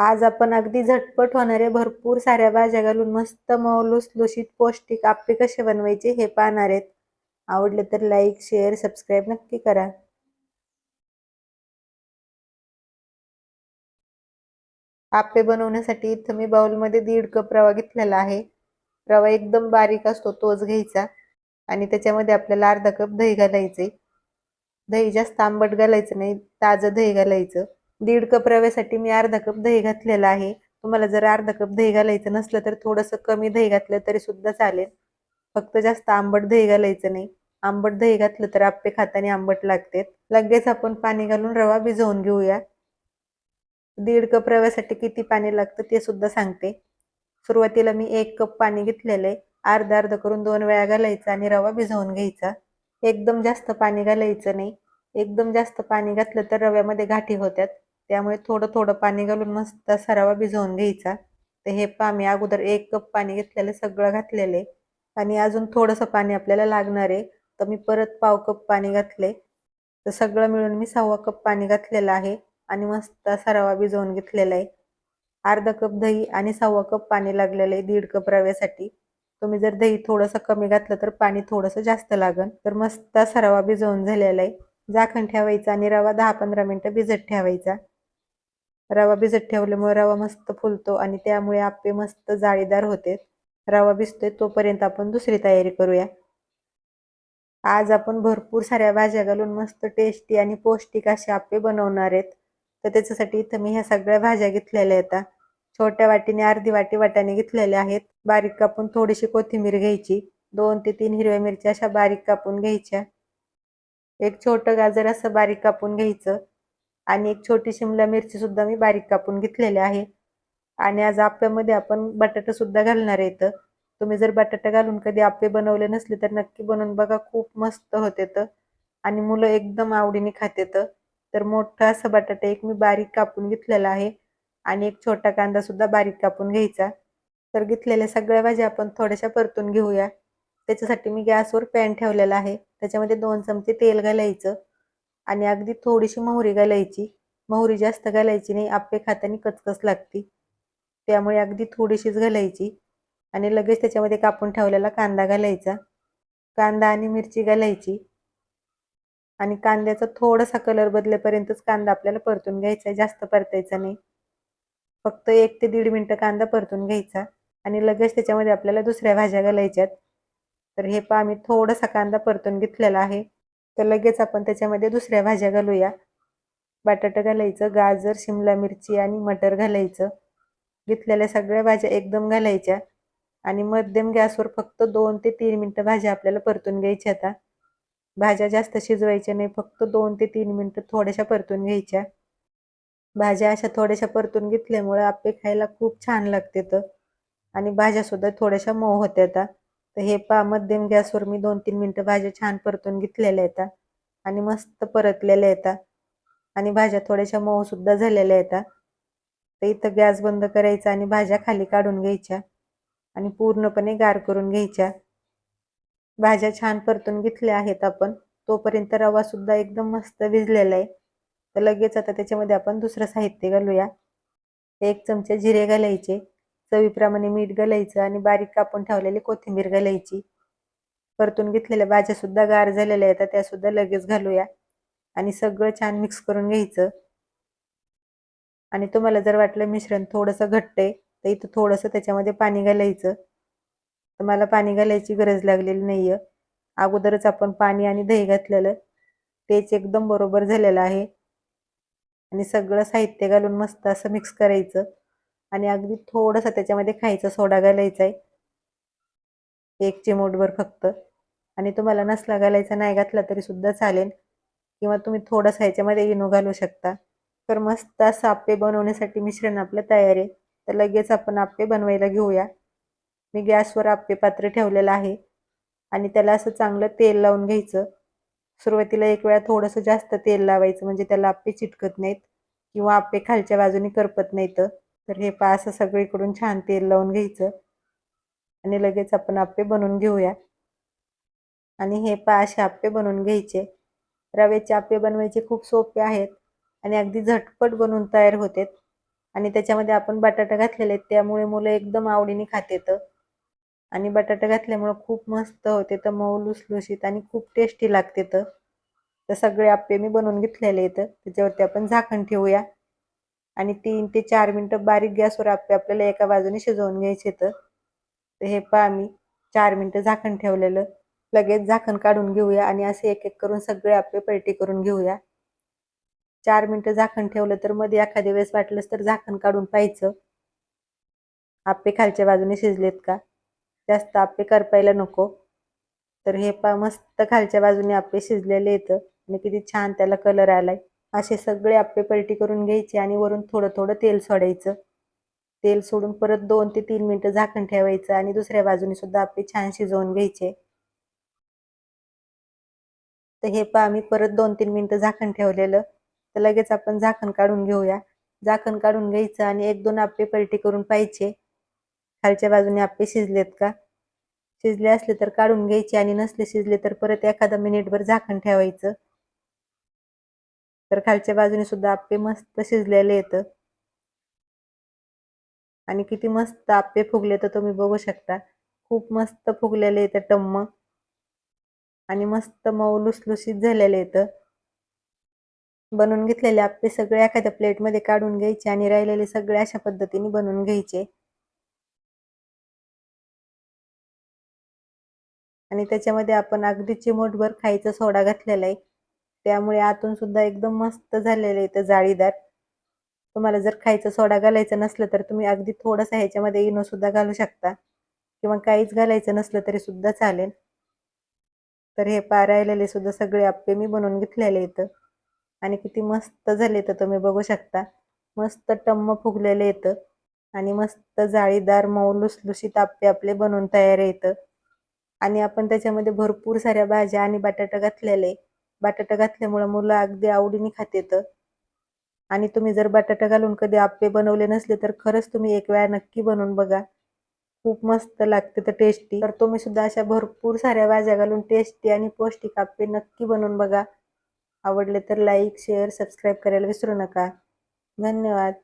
आज आपण अगदी झटपट होणारे भरपूर साऱ्या भाज्या घालून मस्त मऊ लुसलुशीत पौष्टिक आप्पे कसे बनवायचे हे पाहणार आहेत. आवडले तर लाईक शेअर सबस्क्राईब नक्की करा. आप्पे बनवण्यासाठी इथं मी बाउलमध्ये दीड कप रवा घेतलेला आहे. रवा एकदम बारीक असतो तोच घ्यायचा. आणि त्याच्यामध्ये आपल्याला अर्धा कप दही घालायचे दही जास्त आंबट घालायचं नाही ताजं दही घालायचं. दीड कप रव्यासाठी मी अर्धा कप दही घातलेला आहे. तुम्हाला जर अर्धा कप दही घालायचं नसलं तर थोडंसं कमी दही घातलं तरी सुद्धा चालेल. फक्त जास्त आंबट दही घालायचं नाही. आंबट दही घातलं तर आप्पे खाताना आंबट लागते लगेच आपण पाणी घालून रवा भिजवून घेऊया. दीड कप रव्यासाठी किती पाणी लागतं ते सुद्धा सांगते. सुरुवातीला मी एक कप पाणी घेतलेलं आहे. अर्धा अर्ध करून दोन वेळा घालायचा आणि रवा भिजवून घ्यायचा. एकदम जास्त पाणी घालायचं नाही. एकदम जास्त पाणी घातलं तर रव्यामध्ये गाठी होत्यात. त्यामुळे थोडं थोडं पाणी घालून मस्त सरावा भिजवून घ्यायचा. तर हे पा मी अगोदर एक कप पाणी घेतलेलं सगळं घातलेलं आणि अजून थोडंसं पाणी आपल्याला लागणार आहे. तर मी परत पाव कप पाणी घातले. तर सगळं मिळून मी सव्वा कप पाणी घातलेलं आहे. आणि मस्त असा रवा भिजवून घेतलेला आहे. अर्धा कप दही आणि सव्वा कप पाणी लागलेलं आहे दीड कप रव्यासाठी. तुम्ही जर दही थोडंसं कमी घातलं तर पाणी थोडंसं जास्त लागन. तर मस्त असा रवा भिजवून झालेला आहे. झाकण ठेवायचा आणि रवा दहा पंधरा मिनटं भिजत ठेवायचा. रवा भिजत ठेवल्यामुळे रवा मस्त फुलतो आणि त्यामुळे आप्पे मस्त जाळीदार होते. रवा भिजतोय तोपर्यंत आपण दुसरी तयारी करूया. आज आपण भरपूर साऱ्या भाज्या घालून मस्त टेस्टी आणि पौष्टिक असे आप्पे बनवणार आहेत. तर त्याच्यासाठी इथं मी ह्या सगळ्या भाज्या घेतलेल्या आहेत. छोट्या वाटीने अर्धी वाटी वाटाणे घेतलेल्या आहेत. बारीक कापून थोडीशी कोथिंबीर घ्यायची. दोन ते तीन हिरव्या मिरच्या अशा बारीक कापून घ्यायच्या. एक छोटं गाजर असं बारीक कापून घ्यायचं. आणि एक छोटी शिमला मिरची सुद्धा मी बारीक कापून घेतलेली आहे. आणि आज आप्यामध्ये आपण बटाटा सुद्धा घालणार आहेत तुम्ही जर बटाटा घालून कधी आप्पे बनवले नसले तर नक्की बनवून बघा खूप मस्त होते आणि मुलं एकदम आवडीने खातेत तर मोठा असा बटाटा एक मी बारीक कापून घेतलेला आहे. आणि एक छोटा कांदा सुद्धा बारीक कापून घ्यायचा. तर घेतलेल्या सगळ्या भाज्या आपण थोड्याशा परतून घेऊया. त्याच्यासाठी मी गॅसवर पॅन ठेवलेला आहे. त्याच्यामध्ये दोन चमचे तेल घालायचं. आणि अगदी थोडीशी मोहरी घालायची. मोहरी जास्त घालायची नाही आप्पे खाताना कचकच लागती. त्यामुळे अगदी थोडीशीच घालायची आणि लगेच त्याच्यामध्ये कापून ठेवलेला कांदा घालायचा. कांदा आणि मिरची घालायची. आणि कांद्याचा थोडासा कलर बदलेपर्यंतच कांदा आपल्याला परतून घ्यायचा आहे जास्त परतायचा नाही. फक्त एक ते दीड मिनटं कांदा परतून घ्यायचा आणि लगेच त्याच्यामध्ये आपल्याला दुसऱ्या भाज्या घालायच्यात. तर हे पहा मी थोडासा कांदा परतून घेतलेला आहे. तर लगेच आपण त्याच्यामध्ये दुसऱ्या भाज्या घालूया. बटाटा घालायचं गाजर शिमला मिरची आणि मटर घालायचं. घेतलेल्या सगळ्या भाज्या एकदम घालायच्या. आणि मध्यम गॅसवर फक्त दोन ते तीन मिनटं भाज्या आपल्याला परतून घ्यायच्या आता. भाज्या जास्त शिजवायच्या नाही फक्त दोन ते तीन मिनटं थोड्याशा परतून घ्यायच्या. भाज्या अशा थोड्याशा परतून घेतल्यामुळे आपे खायला खूप छान लागते तर. आणि भाज्यासुद्धा थोड्याशा मऊ होत्या आता. तर हे पा मध्यम गॅसवर मी दोन तीन मिनटं भाज्या छान परतून घेतलेल्या येतात आणि मस्त परतलेल्या येतात आणि भाज्या थोड्याशा मऊ सुद्धा झालेल्या येतात तर इथं गॅस बंद करायचा आणि भाज्या खाली काढून घ्यायच्या. आणि पूर्णपणे गार करून घ्यायच्या. भाज्या छान परतून घेतल्या आहेत आपण. तोपर्यंत रवा सुद्धा एकदम मस्त भिजलेला आहे. तर लगेच आता त्याच्यामध्ये आपण दुसरं साहित्य घालूया. एक चमचे जिरे घालायचे. चवीप्रमाणे मीठ घालायचं आणि बारीक कापून ठेवलेली कोथिंबीर घालायची. परतून घेतलेल्या भाज्या सुद्धा गार झालेल्या आहेत त्या सुद्धा लगेच घालूया. आणि सगळं छान मिक्स करून घ्यायचं. आणि तुम्हाला जर वाटलं मिश्रण थोडंसं घट्ट आहे तर इथं थोडंसं त्याच्यामध्ये पाणी घालायचं. तर मला पाणी घालायची गरज लागलेली नाही आहे अगोदरच आपण पाणी आणि दही घातलेलं. तेच एकदम बरोबर झालेलं आहे. आणि सगळं साहित्य घालून मस्त असं मिक्स करायचं. आणि अगदी थोडंसं त्याच्यामध्ये खायचा सोडा घालायचा आहे. एक चिमूटभर फक्त. आणि तुम्हाला नसला घालायचा नाही घातला तरी सुद्धा चालेल. किंवा तुम्ही थोडंसं ह्याच्यामध्ये इनो घालू शकता. तर मस्त असं आप्पे बनवण्यासाठी मिश्रण आपलं तयार आहे. तर लगेच आपण आप्पे बनवायला घेऊया. मी गॅसवर आप्पे पात्र ठेवलेलं आहे. आणि त्याला असं चांगलं तेल लावून घ्यायचं. सुरुवातीला एक वेळा थोडंसं जास्त तेल लावायचं. म्हणजे त्याला आप्पे चिटकत नाहीत. किंवा आप्पे खालच्या बाजूने करपत नाहीत. तर हे पा असं सगळीकडून छान तेल लावून घ्यायचं. आणि लगेच आपण आप्पे बनवून घेऊया. आणि हे पा असे आप्पे बनवून घ्यायचे. रव्याचे आप्पे बनवायचे खूप सोपे आहेत. आणि अगदी झटपट बनवून तयार होते आणि त्याच्यामध्ये आपण बटाटा घातलेले आहेत त्यामुळे मुलं एकदम आवडीने खातेत आणि बटाटा घातल्यामुळं खूप मस्त होते तर मऊ लुसलुशीत आणि खूप टेस्टी लागते तर. तर सगळे आप्पे मी बनवून घेतलेले आहेत. त्याच्यावरती आपण झाकण ठेवूया. आणि तीन ते चार मिनटं बारीक गॅसवर आप्पे आपल्याला एका बाजूने शिजवून घ्यायचे तर हे पहा मी चार मिनटं झाकण ठेवलेलं. लगेच झाकण काढून घेऊया आणि असे एक एक करून सगळे आप्पे पलटी करून घेऊया. चार मिनटं झाकण ठेवलं तर मध्ये एखाद्या वेळेस वाटलंच तर झाकण काढून पाहायचं. आप्पे खालच्या बाजूने शिजलेत का? जास्त आप्पे करपायला नको. तर हे पा मस्त खालच्या बाजूने आप्पे शिजलेले येतं आणि किती छान त्याला कलर आलाय. असे सगळे आप्पे पलटी करून घ्यायचे आणि वरून थोडं थोडं तेल सोडायचं. तेल सोडून परत दोन ते तीन मिनटं झाकण ठेवायचं आणि दुसऱ्या बाजूने सुद्धा आप्पे छान शिजवून घ्यायचे. तर हे पहा आम्ही परत दोन तीन मिनटं झाकण ठेवलेलं. तर लगेच आपण झाकण काढून घेऊया. झाकण काढून घ्यायचं आणि एक दोन आप्पे पलटी करून पाहिजे खालच्या बाजूने आप्पे शिजलेत का? शिजले असले तर काढून घ्यायचे आणि नसले शिजले तर परत एखादा मिनिटभर झाकण ठेवायचं. तर खालच्या बाजूने सुद्धा आप्पे मस्त शिजलेले येतं आणि किती मस्त आप्पे फुगले तर तुम्ही बघू शकता. खूप मस्त फुगलेले येतं टम्म. आणि मस्त मऊ लुसलुशीत झालेले येतं बनवून घेतलेले आप्पे सगळे एखाद्या प्लेटमध्ये काढून घ्यायचे आणि राहिलेले सगळे अशा पद्धतीने बनवून घ्यायचे. आणि त्याच्यामध्ये आपण अगदी चिमूटभर खायचा सोडा घातलेला आहे. त्यामुळे आतून सुद्धा एकदम मस्त झालेलं आहे जाळीदार. तुम्हाला जर खायचा सोडा घालायचा नसलं तर तुम्ही अगदी थोडंसं ह्याच्यामध्ये इनो सुद्धा घालू शकता. किंवा काहीच घालायचं नसलं तरी सुद्धा चालेल. तर हे पा राहिलेले सुद्धा सगळे आप्पे मी बनवून घेतलेले इथं. आणि किती मस्त झाले तर तुम्ही बघू शकता. मस्त टम्म फुगलेले येतं आणि मस्त जाळीदार मऊ लुसलुशीत आप्पे आपले बनवून तयार येतं आणि आपण त्याच्यामध्ये भरपूर साऱ्या भाज्या आणि बटाटा घातलेले बटाटा घातल्यामुळं मुलं अगदी आवडीने खात आणि तुम्ही जर बटाटा घालून कधी आप्पे बनवले नसले तर खरंच तुम्ही एक वेळा नक्की बनवून बघा. खूप मस्त लागते तर टेस्टी तर तुम्ही सुद्धा अशा भरपूर साऱ्या भाज्या घालून टेस्टी आणि पौष्टिक आप्पे नक्की बनवून बघा. आवडले तर लाईक शेअर सबस्क्राईब करायला विसरू नका. धन्यवाद.